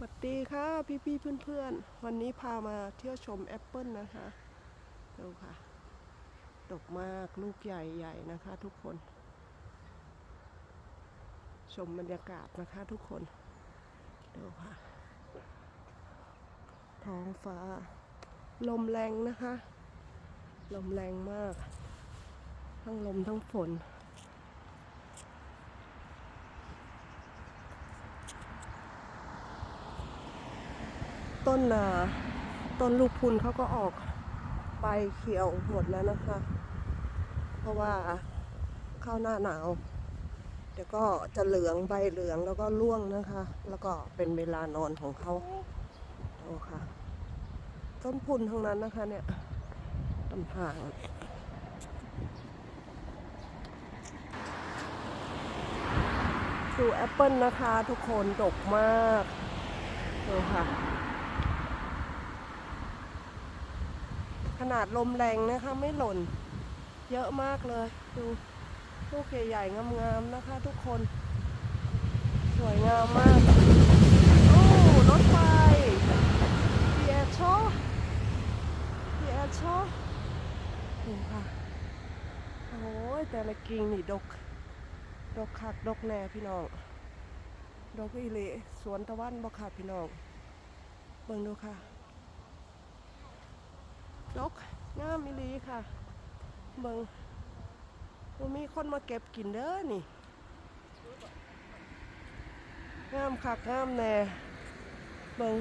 สวัสดีค่ะพี่พี่ๆเพื่อนๆวันนี้พามาเที่ยวชมแอปเปิลนะคะดูค่ะ ดกมากลูกใหญ่ๆนะคะทุกคน ชมบรรยากาศนะคะทุกคนดูค่ะ ท้องฟ้า ลมแรงนะคะ ลมแรงมาก ทั้งลมทั้งฝน ต้นต้นลูกพุนเขาก็ออกใบเขียวหมดแล้วนะคะ เพราะว่าเข้าหน้าหนาวเดี๋ยวก็จะเหลืองใบเหลืองแล้วก็ร่วงนะคะ แล้วก็เป็นเวลานอนของเขาโอ้ค่ะ ต้นพุนทั้งนั้นนะคะเนี่ยต้นห่างดูแอปเปิลนะคะ ทุกคนดกมากดูค่ะ ขนาดลมแรงนะคะ ไม่หล่น เยอะมากเลย ดูลูกใหญ่ๆงามๆนะคะ ทุกคน สวยงามมาก โอ้รถไฟพีแอชอพีแอชอดูค่ะ โอ้ยแต่ละกิ่งนี่ดก ดกคักดกแน่พี่น้อง ดกอีหลีสวนตะวันบ่ค่ะพี่น้อง เบิ่งดูค่ะ ดกงามอีลีค่ะ เบิงบ่มีคนมาเก็บกินเด้อนี่งามคักงามแน่เบิง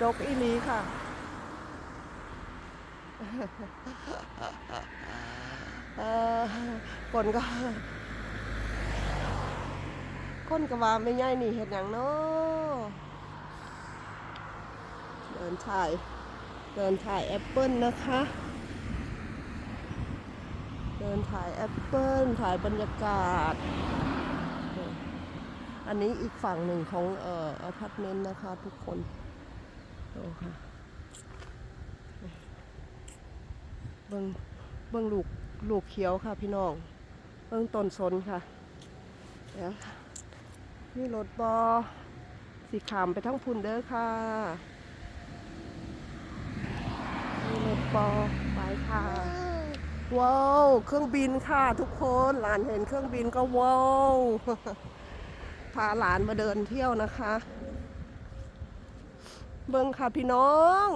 ดกอีลีค่ะเออคนก็คนก็ว่าไม่ง่ายนี่เห็ดหยังเนาะเดินถ่าย เดินถ่ายแอปเปิลนะคะ เดินถ่ายแอปเปิลถ่ายบรรยากาศ อันนี้อีกฝั่งหนึ่งของเอ่ออพาร์ตเมนต์นะคะทุกคนดูค่ะเบิ้งเบิ้งลูกลูกเขียวค่ะพี่น้อง เบิ้งต้นสนค่ะเดี๋ยวนี่รถบอสีขามไปทั้งพุ่นเด้อค่ะ มีรถ ปอไปค่ะ ว้าว เครื่องบินค่ะทุกคนหลานเห็นเครื่องบินก็ว้าวพาหลานมาเดินเที่ยวนะคะ เบิ้งค่ะพี่น้อง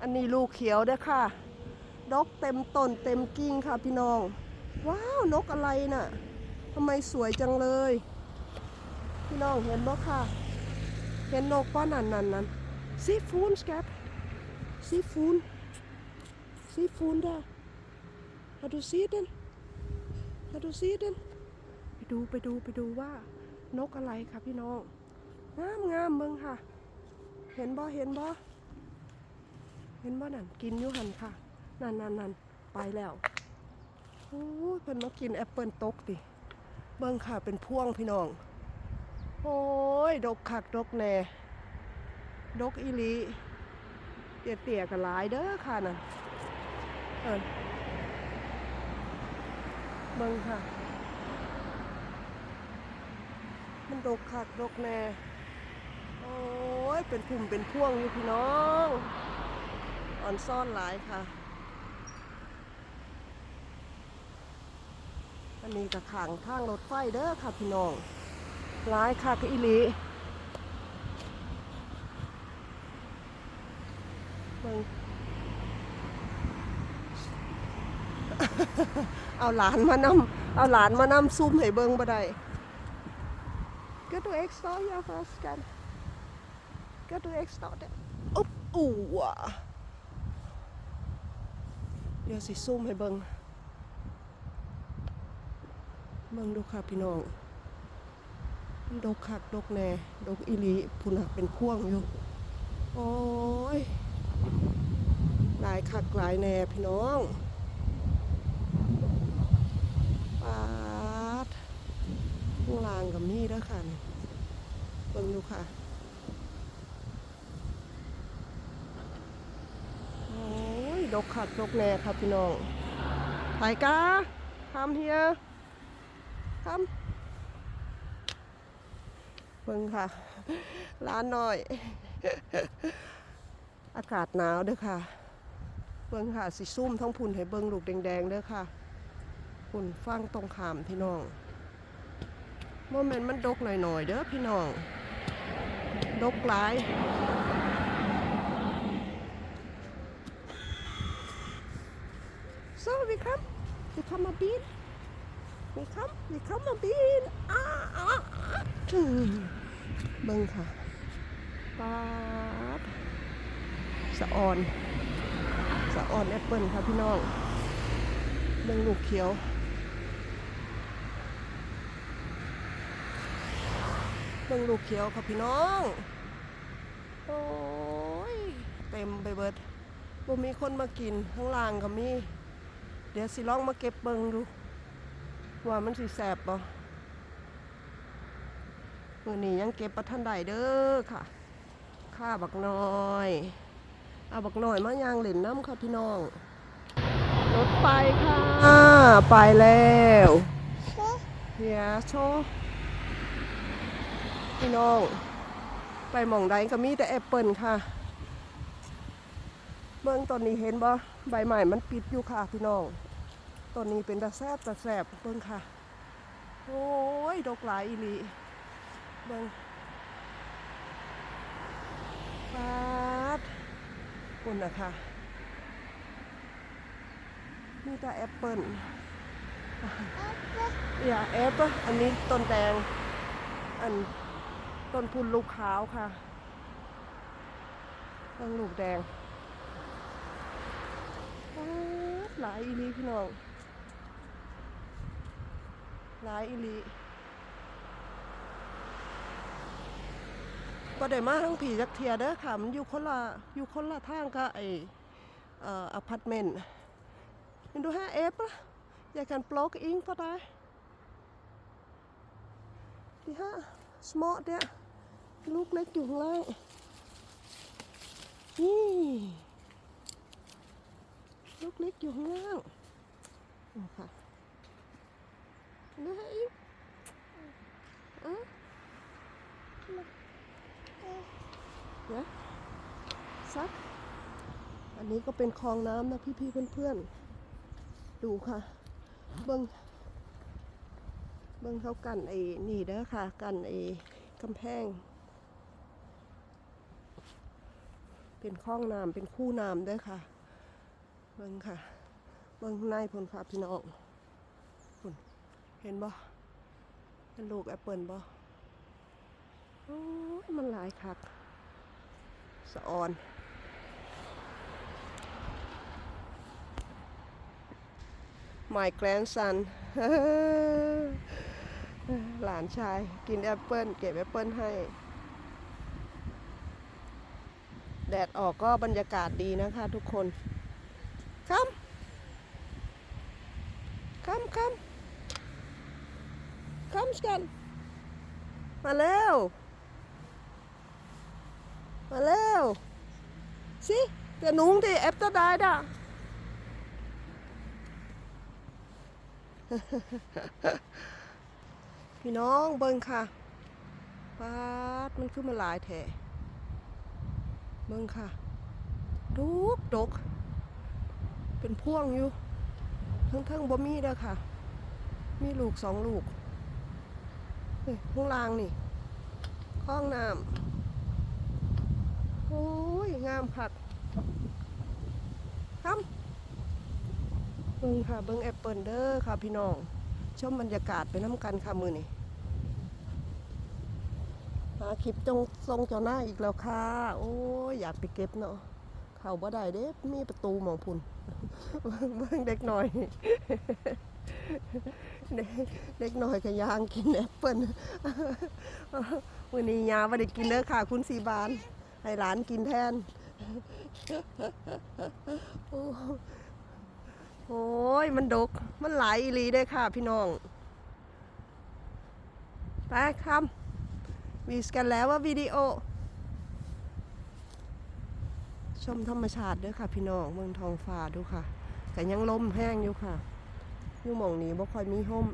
อันนี้ลูกเขียวเด้อค่ะ ดกเต็มต้นเต็มกิ่งค่ะพี่น้อง ว้าวนกอะไรน่ะทำไมสวยจังเลย พี่น้องเห็นบ่ค่ะ เห็นนกป้านันนันนันซีฟูนสแกป Sifun. Sifun där. Har du set den? Har du set den? ไปดูไปดูไปดูว่านกอะไรค่ะพี่น้อง งามงามเมืองค่ะ เห็นบ่เห็นบ่เห็นบ่นั่นกินอยู่หันค่ะ นั่นนั่นนั่นไปแล้วโอ้ยเพิ่นมากินแอปเปิลตกติ เบิ่งค่ะเป็นพ่วงพี่น้อง โอ้ย ดกคักดกแน่ ดกอีลี เตี่ยๆกันหลายเด้อค่ะน่ะเอิ้นเบิ่งค่ะ มันดกคักดกแน่ โอ้ย เป็นพุ่มเป็นพ่วงอยู่พี่น้อง อ่อนซ่อนหลายค่ะ อันนี้กับขางทางรถไฟเด้อค่ะพี่น้อง หลายค่ะกอีลี เบิ่งเอาหลานมานำเอาหลานมานำซุ่มให้เบิ่งบ่ได้ก็ดูเอ็กซ์ต่อยาฟาสกันก็ดูเอ็กซ์ต่อเด้อุ๊บอู้ว่ะเดี๋ยวสิซุ่มให้เบิงเบิงดูค่ะพี่น้องดกคักดกแน่ดกอีลีพุ่นเป็นพ่วงอยู่ โอ้ย หลายคักหลายแน่พี่น้องปาดข้างล่างกับนี่แล้วค่ะนี่เบิ่งดูค่ะโอ้ยดกคักดกแน่ครับพี่น้องไปกาคำเฮียคำเบิ่งค่ะร้านหน้อย อากาศหนาวเด้อค่ะ เบิ่งค่ะสิซุ่มท้องพุ่นให้เบิ่งลูกแดงๆเด้อค่ะพุ่นฟังตรงขามพี่น้องโมเมนต์มันดกหน่อยๆเด้อพี่น้อง ดกหลาย so we come we come a bit we come we come a bit อ่าอ่าอ่าอืมเบิ่งค่ะป๊าด สะออน สะออนแอปเปิลค่ะพี่น้องเบิ่งลูกเขียวเบิ่งลูกเขียวค่ะพี่น้อง โอ้ย เต็มไปเบิดบ่มีคนมากินข้างล่างก็มี เดี๋ยวสิลองมาเก็บเบิ่งดูว่ามันสิแสบบ่มื้อนี้ยังเก็บประทันได้เด้อค่ะ ค่าบักน้อย เอาบักน้อยมาย่างเล่นน้ำค่ะพี่น้อง รถไฟค่ะไปแล้วเฮียโชว์พี่น้อง ไปหมองใดก็มีแต่แอปเปิลค่ะ เบิ่งตอนนี้เห็นบ่ใบใหม่มันปิดอยู่ค่ะพี่น้องตอนนี้เป็นตาแซบตาแซบเบิ่งค่ะ โอ้ยดอกหลายอีหลีเบิ่งปาด คุณนะคะมีแต่แอปเปิลอย่าแอปเปิลอันนี้ต้นแดง อันต้นพุนลูกขาวค่ะต้นลูกแดงหลายอีลีพี่น้องหลายอีลี ก็ได้มาทั้งผีจักเทียเด้อค่ะ มันอยู่คนละอยู่คนละทางกับไออ่พาร์ตเมนต์มันดูฮะเอฟละอยากกันปลอกอิงก็ได้ที่ฮะสมอลเนี่ยลูกเล็กอยู่ข้างล่างนี่ลูกเล็กอยู่ข้างล่างค่ะดูฮะอิงอะ เดี๋ยวซัก อันนี้ก็เป็นคลองน้ำนะพี่ๆเพื่อนๆ ดูค่ะ เบิ้งเบิ้งเขากันไอ้นี่เด้อค่ะ กันไอ้กำแพง เป็นคลองน้ำเป็นคู่น้ำเด้อค่ะ เบิ่งค่ะ เบิ่งในพนค่ะพี่น้องพุ่นเห็นบ่เป็นลูกแอปเปิลบ่โอ้ยมันหลายคัก สะออน My grandson หลานชายกินแอปเปิลเก็บแอปเปิลให้ แดดออกก็บรรยากาศดีนะคะทุกคน Come. Come, come. Come, Scan. มาเร็ว มาเร็วสิเดี๋ยวนุ่งดิแอปจะได้ด่ะพี่น้องเบิ่งค่ะปาดมันขึ้นมาหลายแถเบิ่งค่ะดุกดก เป็นพ่วงอยู่ ทั้งทั้งๆบ่มีเด้อค่ะ มีลูกสองลูกเฮ้ยข้างล่างนี่ ห้องน้ำ โอ้ย งามคักครับเบิ่งค่ะ เบิ่งแอปเปิลเด้อค่ะพี่น้อง ชมบรรยากาศไปน้ำกันค่ะมือนี่หาคลิปจงทรงเจ้าหน้าอีกแล้วค่ะ โอ้ย อยากไปเก็บเนาะเข้าบ่ได้เด้มีประตูมองพุ่นเบิ่งเด็กหน่อย เด็กหน่อยก็ยางกินแอปเปิลวันนี้ยาไม่ได้กินเด้อค่ะ คุณสีบาน ให้หลานกินแทน โอ้ยมันดก มันหลายอีลีได้ค่ะพี่น้อง ไปคำวีสกันแล้วว่าวิดีโอ ชมธรรมชาติด้วยค่ะพี่น้อง เมืองทองฟ้าดูค่ะแต่ยังลมแห้งอยู่ค่ะ อยู่หมองนี้บ่ค่อยมีห่ม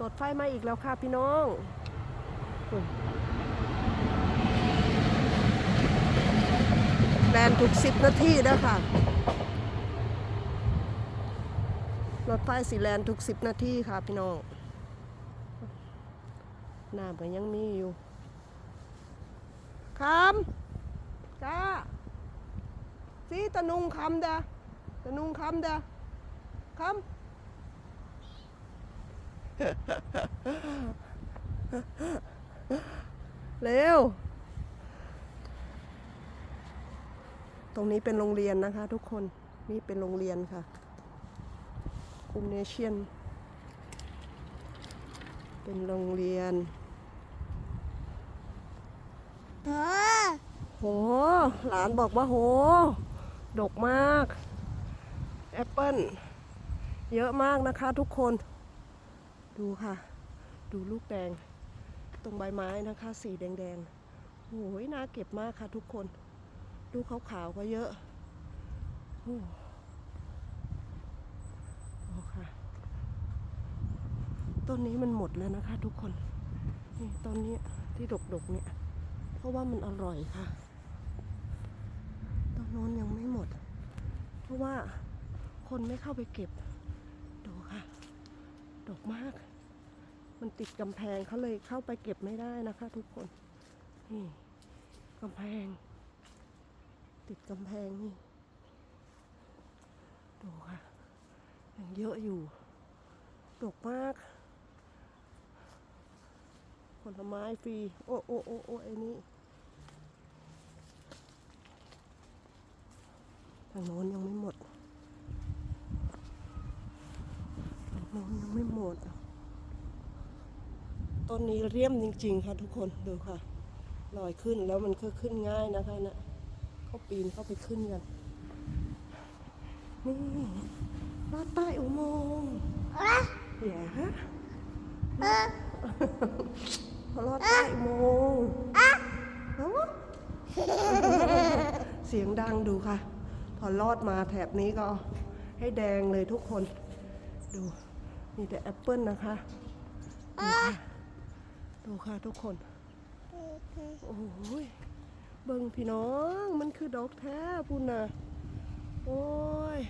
รถไฟมาอีกแล้วค่ะพี่น้อง แลนทุกสิบนาทีแล้วค่ะ รถไฟสีแลนทุกสิบนาทีค่ะพี่น้องน้ำก็ยังมีอยู่คำจ้าสีตะนุงคำเด้ตะนุงคำเด้คำ เร็ว ตรงนี้เป็นโรงเรียนนะคะ ทุกคน นี่เป็นโรงเรียนค่ะคุมเนเชียน เป็นโรงเรียนเออโห หลานบอกว่าโห ดกมาก แอปเปิ้ล เยอะมากนะคะทุกคน ดูค่ะ ดูลูกแดง ตรงใบไม้นะคะ สีแดงๆโอ้ยน่าเก็บมากค่ะทุกคน ดูขาวๆก็เยอะโอ้โอค่ะ ต้นนี้มันหมดแล้วนะคะ ทุกคน นี่ต้นนี้ที่ดกๆเนี่ย เพราะว่ามันอร่อยค่ะ ต้นโน้นยังไม่หมด เพราะว่าคนไม่เข้าไปเก็บ ดูค่ะ ดกมาก มันติดกำแพงเขาเลยเข้าไปเก็บไม่ได้นะคะ ทุกคน นี่กำแพง ติดกำแพงนี่ ดูค่ะยังเยอะอยู่ดกมาก ผลไม้ฟรี โอ้โอ้โอ้โอ้ไอ้นี่ทางโน้นยังไม่หมดทางโน้นยังไม่หมด ต้นนี้เรียมจริง ๆ ค่ะทุกคนดูค่ะลอยขึ้นแล้วมันก็ขึ้นง่ายนะคะนะเขาปีนเข้าไปขึ้นกันนี่ลอดใต้อุโมงค์เอะอย่าฮะลอดใต้อุโมงค์เอ้าเสียงดังดูค่ะ พอลอดมาแถบนี้ก็ให้แดงเลยทุกคน ดู มีแต่แอปเปิลนะคะ ดูค่ะดูค่ะทุกคน โอ้ย เบิ่งพี่น้อง มันคือดอกแท้พุ่นน่ะโอ้ย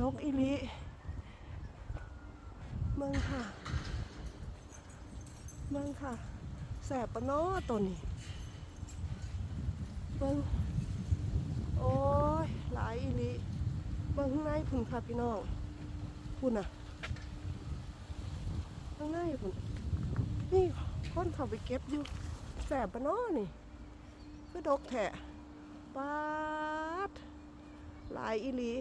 ดอกอิลิเบิ่งค่ะเบิ่งค่ะ แสบปะเนาะตัวนี้เบิ่งโอ้ย หลายอิลิเบิ่งข้างในพุ่นค่ะพี่น้องพุ่นน่ะ ข้างในพุ่นนี่คนเขาไปเก็บอยู่แสบปะนาะนี่ คือดกแถะปาดหลายอีลี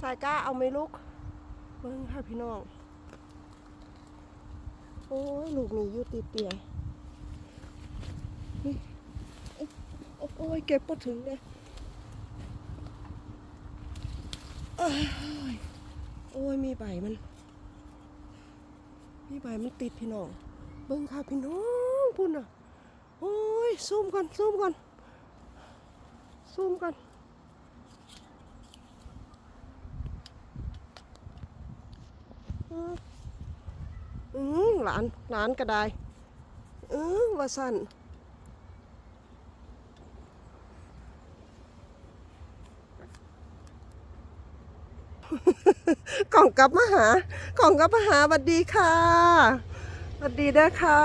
สายก้าเอาไหมลูกเบิ้งค่ะพี่น้อง โอ้ยลูกนี่อยู่ติดเตียงนี่โอ้ยเก็บพอถึงเลยเอ้ยโอ้ย มีใบมัน มีใบมันติดพี่น้อง เบิ้งค่ะพี่น้องพุ่นอะ โอ้ยซูมก่อนซูมก่อนซูมก่อนอืมอืมหลานหลานก็ได้เออว่าสั่น กล่องกลับมาหากล่องกลับมาหาสวัสดีค่ะสวัสดีเด้อค่ะ